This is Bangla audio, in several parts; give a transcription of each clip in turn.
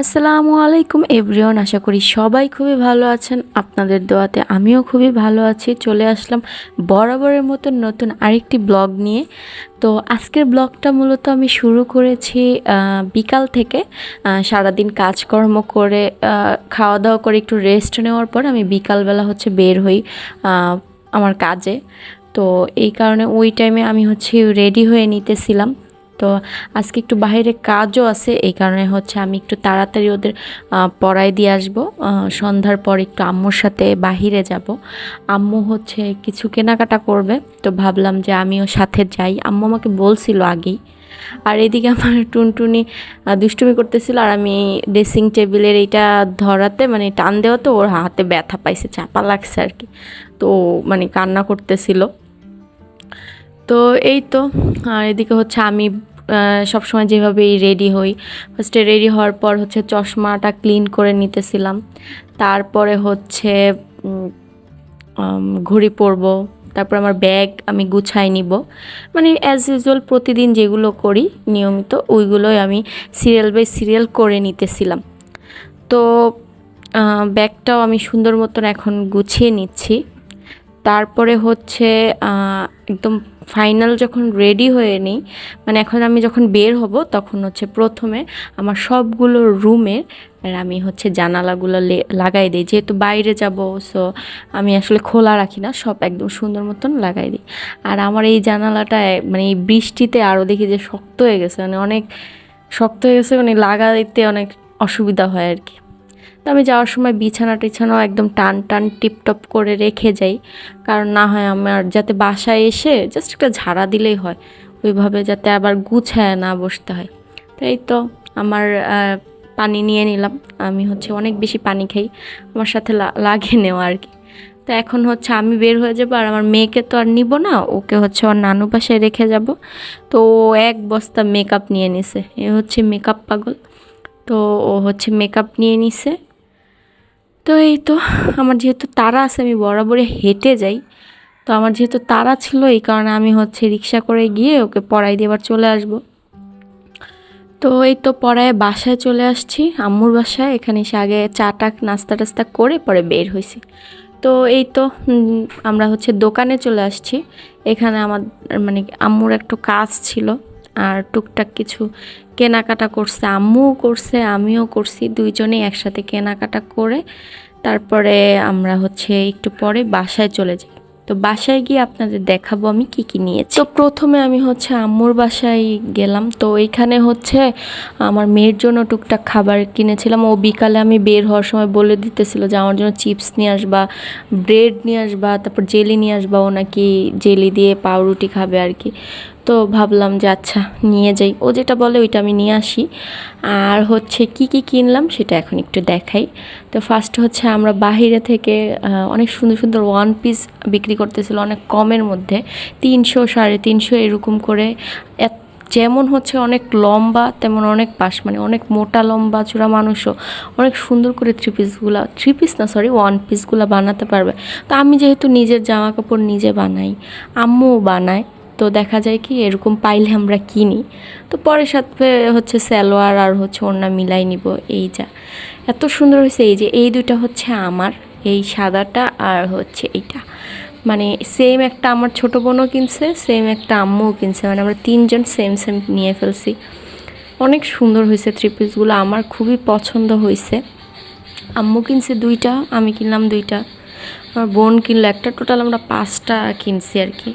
আসসালামু আলাইকুম এভরিওয়ান আশা করি সবাই খুবই ভালো আছেন। আপনাদের দোয়াতে আমিও খুবই ভালো আছি। চলে আসলাম বরাবরের মতন নতুন আরেকটি ব্লগ নিয়ে। তো আজকের ব্লগটা মূলত আমি শুরু করেছি বিকাল থেকে। সারাদিন কাজকর্ম করে খাওয়া দাওয়া করে একটু রেস্ট নেওয়ার পর আমি বিকালবেলা হচ্ছে বের হই আমার কাজে। তো এই কারণে ওই টাইমে আমি হচ্ছে রেডি হয়ে নিতেছিলাম। তো আজকে একটু বাইরে কাজও আছে, এই কারণে হচ্ছে আমি একটু তাড়াতাড়ি ওদের পড়ায় দিয়ে আসব। সন্ধ্যার পর একটু আম্মুর সাথে বাহিরে যাব। আম্মু হচ্ছে কিছু কেনাকাটা করবে, তো ভাবলাম যে আমিও সাথে যাই। আম্মু আমাকে বলছিল আগেই। আর এদিকে আমার টুনটুনি দুষ্টুমি করতেছিল আর আমি ড্রেসিং টেবিলের এইটা ধরাতে মানে টান দেওয়া তো ওর হাতে ব্যথা পাইছে, চাপা লাগছে আর কি। তো মানে কান্না করতেছিল। তো এই তো, আর এদিকে হচ্ছে আমি সবসময় যেভাবেই রেডি হই। ফার্স্টে রেডি হওয়ার পর হচ্ছে চশমাটা ক্লিন করে নিতেছিলাম। তারপরে হচ্ছে ঘড়ি পরবো। তারপর আমার ব্যাগ আমি গুছাই নিব। মানে অ্যাজ ইউজুয়াল প্রতিদিন যেগুলো করি, নিয়মিত ওইগুলোই আমি সিরিয়াল বাই সিরিয়াল করে নিতেছিলাম। তো ব্যাগটাও আমি সুন্দর মতন এখন গুছিয়ে নিচ্ছি। তারপরে হচ্ছে একদম ফাইনাল যখন রেডি হয়ে নিই মানে এখন আমি যখন বের হব তখন হচ্ছে প্রথমে আমার সবগুলো আর আমি হচ্ছে জানালাগুলো লাগাই দিই। যেহেতু বাইরে যাব, সো আমি আসলে খোলা রাখি না, সব একদম সুন্দর মতন লাগাই দিই। আর আমার এই জানালাটা মানে এই বৃষ্টিতে আরও দেখি যে শক্ত হয়ে গেছে মানে অনেক শক্ত হয়ে গেছে মানে লাগাইতে অনেক অসুবিধা হয় আর কি। তো আমি যাওয়ার সময় বিছানা টিছানাও একদম টান টান টিপটপ করে রেখে যাই। কারণ না হয় আমার যাতে বাসায় এসে জাস্ট একটা ঝাড়া দিলেই হয়। ওইভাবে যাতে আবার গুছায় না বসতে হয়। তো এই তো আমার পানি নিয়ে নিলাম। আমি হচ্ছে অনেক বেশি পানি খাই। আমার সাথে লাগে নেওয়া আর কি। তো এখন হচ্ছে আমি বের হয়ে যাব আর আমার মেয়েকে তো আর নিব না। ওকে হচ্ছে ওর নানু বাসায় রেখে যাব। তো ও এক বস্তা মেকআপ নিয়ে নিছে। এ হচ্ছে মেকআপ পাগল। তো ও হচ্ছে মেকআপ নিয়ে নিছে। তো এই তো, আমার যেহেতু তারা আছে, আমি বরাবরই হেঁটে যাই। তো আমার যেহেতু তারা ছিল, এই কারণে আমি হচ্ছে রিক্সা করে গিয়ে ওকে পড়াই দিয়ে আবার চলে আসব। তো এই তো পড়ায় বাসায় চলে আসছি, আম্মুর বাসায়। এখানে এসে আগে চা টা নাস্তা টাস্তা করে পরে বের হয়েছি। তো এই তো আমরা হচ্ছে দোকানে চলে আসছি। এখানে আমার মানে আম্মুর একটু কাজ ছিল। আর টুকটাক কিছু কেনাকাটা করছে, আম্মুও করছে, আমিও করছি, দুইজনেই একসাথে কেনাকাটা করে তারপরে আমরা হচ্ছে একটু পরে বাসায় চলে যাই। তো বাসায় গিয়ে আপনাদের দেখাবো আমি কি কি নিয়েছি। তো প্রথমে আমি হচ্ছে আম্মুর বাসায় গেলাম। তো এইখানে হচ্ছে আমার মেয়ের জন্য টুকটাক খাবার কিনেছিলাম। ও বিকালে আমি বের হওয়ার সময় বলে দিতেছিল যে আমার জন্য চিপস নিয়ে আসবা, ব্রেড নিয়ে আসবা, তারপর জেলি নিয়ে আসবা। ও নাকি জেলি দিয়ে পাউরুটি খাবে আর কি। তো ভাবলাম যে আচ্ছা নিয়ে যাই। ও যেটা বলে ওইটা আমি নিয়ে আসি। আর হচ্ছে কি কি কিনলাম সেটা এখন একটু দেখাই। তো ফার্স্ট হচ্ছে আমরা বাহিরে থেকে অনেক সুন্দর সুন্দর ওয়ান পিস বিক্রি করতেছিল অনেক কমের মধ্যে। তিনশো, সাড়ে তিনশো এরকম করে। যেমন হচ্ছে অনেক লম্বা, তেমন অনেক পাশ মানে অনেক মোটা লম্বা চূড়া মানুষও অনেক সুন্দর করে থ্রি পিসগুলো থ্রি পিস না সরি ওয়ান পিসগুলো বানাতে পারবে। তো আমি যেহেতু নিজের জামা কাপড় নিজে বানাই, আম্মুও বানায়। তো দেখা যায় কি, এরকম পাইলে আমরা কিনি। তো পরের সাথে হচ্ছে স্যালোয়ার আর হচ্ছে ওড়না মিলাই নিব, এই যা। এত সুন্দর হয়েছে, এই যে এই দুইটা হচ্ছে আমার, এই সাদাটা আর হচ্ছে এইটা। মানে সেম একটা আমার ছোট বোনও কিনছে সেম একটা আম্মুও কিনছে। মানে আমরা তিনজন সেম সেম নিয়ে ফেলছি। অনেক সুন্দর হয়েছে থ্রি পিসগুলো আমার খুবই পছন্দ হয়েছে। আম্মু কিনছে দুইটা, আমি কিনলাম দুইটা। আমার বোন কিনলো একটা টোটাল আমরা পাঁচটা কিনছি আর কি।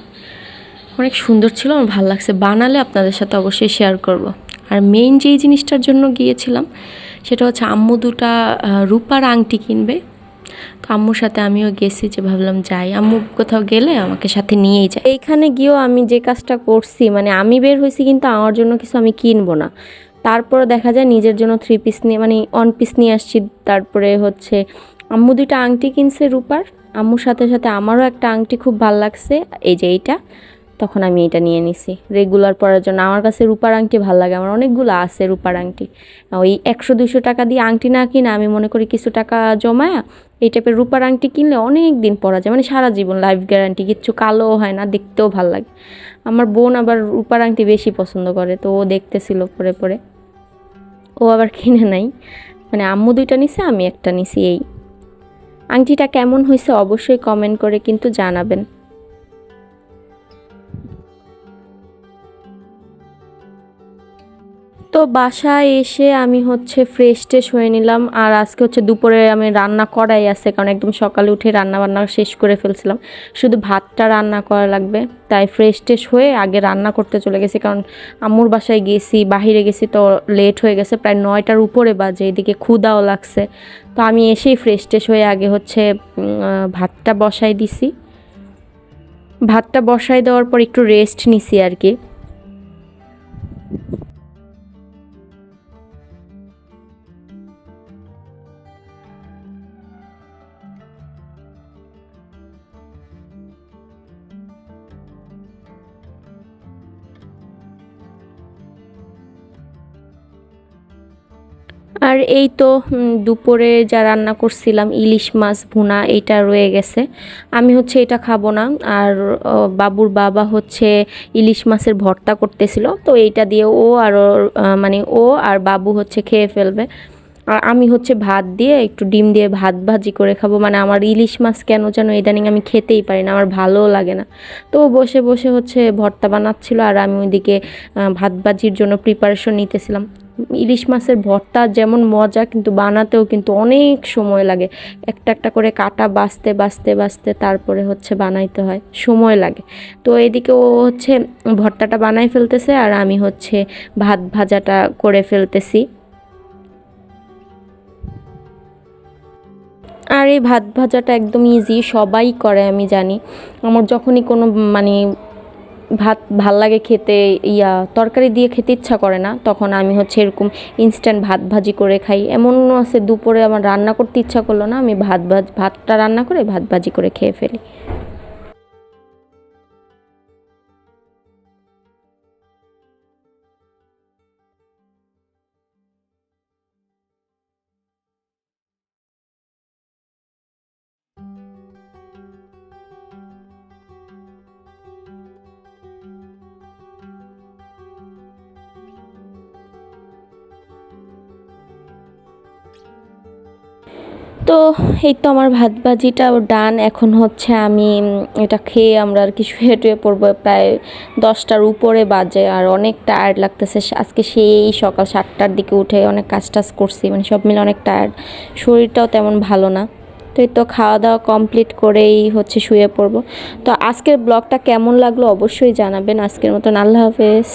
অনেক সুন্দর ছিল, আমার ভালো লাগছে। বানালে আপনাদের সাথে অবশ্যই শেয়ার করব। আর মেইন যেই জিনিসটার জন্য গিয়েছিলাম, সেটা হচ্ছে আম্মু দুটা রূপার আংটি কিনবে। তো আম্মুর সাথে আমিও গেছি, যে ভাবলাম যাই। আম্মু কোথাও গেলে আমাকে সাথে নিয়েই যায়। এইখানে গিয়েও আমি যে কাজটা করছি মানে আমি বের হয়েছি কিন্তু আমার জন্য কিছু আমি কিনবো না। তারপরে দেখা যায় নিজের জন্য থ্রি পিস নিয়ে মানে ওয়ান পিস নিয়ে আসছি। তারপরে হচ্ছে আম্মু দুইটা আংটি কিনছে রূপার। আম্মুর সাথে সাথে আমারও একটা আংটি খুব ভালো লাগছে, এই যে এইটা। তখন আমি এটা নিয়ে নিছি। রেগুলার পরার জন্য। আমার কাছে রূপার আংটি ভালো লাগে। আমার অনেকগুলো আছে রূপার আংটি। ওই একশো দুশো টাকা দিয়ে আংটি না কিনা আমি মনে করি কিছু টাকা জমায়া এই টাইপের রূপার আংটি কিনলে অনেক দিন পরা যায়। মানে সারা জীবন লাইফ গ্যারান্টি কিচ্ছু কালোও হয় না, দেখতেও ভালো লাগে। আমার বোন আবার রূপার আংটি বেশি পছন্দ করে, তো ও দেখতেছিল পরে পরে। ও আবার কিনে নাই। মানে আম্মু দুইটা নিছে, আমি একটা নিছি, এই। আংটিটা কেমন হয়েছে অবশ্যই কমেন্ট করে কিন্তু জানাবেন। তো বাসায় এসে আমি হচ্ছে ফ্রেশ ট্রেশ হয়ে নিলাম। আর আজকে হচ্ছে দুপুরে আমি রান্না করাই আছে, কারণ একদম সকালে উঠে রান্না বান্না শেষ করে ফেলছিলাম। শুধু ভাতটা রান্না করা লাগবে, তাই ফ্রেশ ট্রেশ হয়ে আগে রান্না করতে চলে গেছি, কারণ আম্মুর বাসায় গেছি, বাহিরে গেছি তো লেট হয়ে গেছে, প্রায় নয়টার উপরে বাজে, এদিকে ক্ষুদাও লাগছে। তো আমি এসেই ফ্রেশ ট্রেশ হয়ে আগে হচ্ছে ভাতটা বসাই দিছি। ভাতটা বসাই দেওয়ার পর একটু রেস্ট নিছি আর কি। আর এই তো দুপুরে যা রান্না করছিলাম, ইলিশ মাছ ভুনা, এইটা রয়ে গেছে। আমি হচ্ছে এটা খাব না, আর বাবুর বাবা হচ্ছে ইলিশ মাছের ভর্তা করতেছিল, তো এইটা দিয়ে ও আর মানে ও আর বাবু হচ্ছে খেয়ে ফেলবে। আর আমি হচ্ছে ভাত দিয়ে একটু ডিম দিয়ে ভাত ভাজি করে খাব মানে আমার ইলিশ মাছ কেন যেন ইদানিং আমি খেতেই পারি না, আমার ভালোও লাগে না। তো বসে বসে হচ্ছে ভর্তা বানাচ্ছিল, আর আমি ওইদিকে ভাত ভাজির জন্য প্রিপারেশন নিতেছিলাম। ইলিশ মাছের ভর্তা যেমন মজা, কিন্তু বানাতেও কিন্তু অনেক সময় লাগে। একটা একটা করে কাটা বাছতে বাছতে বাছতে তারপরে হচ্ছে বানাইতে হয়, সময় লাগে। তো এদিকে ও হচ্ছে ভর্তাটা বানাই ফেলতেছে আর আমি হচ্ছে ভাত ভাজাটা করে ফেলতেছি। আর এই ভাত ভাজাটা একদম ইজি সবাই করে আমি জানি। আমার যখনই কোনো মানে ভাত ভালো লাগে খেতে, ইয়া, তরকারি দিয়ে খেতে ইচ্ছা করে না। তখন আমি হচ্ছে এরকম ইনস্ট্যান্ট ভাত ভাজি করে খাই। এমনও আছে দুপুরে আমার রান্না করতে ইচ্ছা করল না, আমি ভাত ভাজ ভাতটা রান্না করে ভাত ভাজি করে খেয়ে ফেলি। তো এই তো আমার ভাত ভাজিটাও ডান, এখন হচ্ছে আমি এটা খেয়ে আমরা আর কি শুয়ে টুয়ে পড়ব। প্রায় দশটার উপরে বাজে আর অনেক টায়ার্ড লাগতেছে। আজকে সেই সকাল সাতটার দিকে উঠে অনেক কাজ টাজ করছি মানে সব মিলে অনেক টায়ার্ড শরীরটাও তেমন ভালো না। তো এই তো খাওয়া দাওয়া কমপ্লিট করেই হচ্ছে শুয়ে পড়ব। তো আজকের ব্লগটা কেমন লাগল অবশ্যই জানাবেন। আজকের মতন আল্লাহ হাফেজ।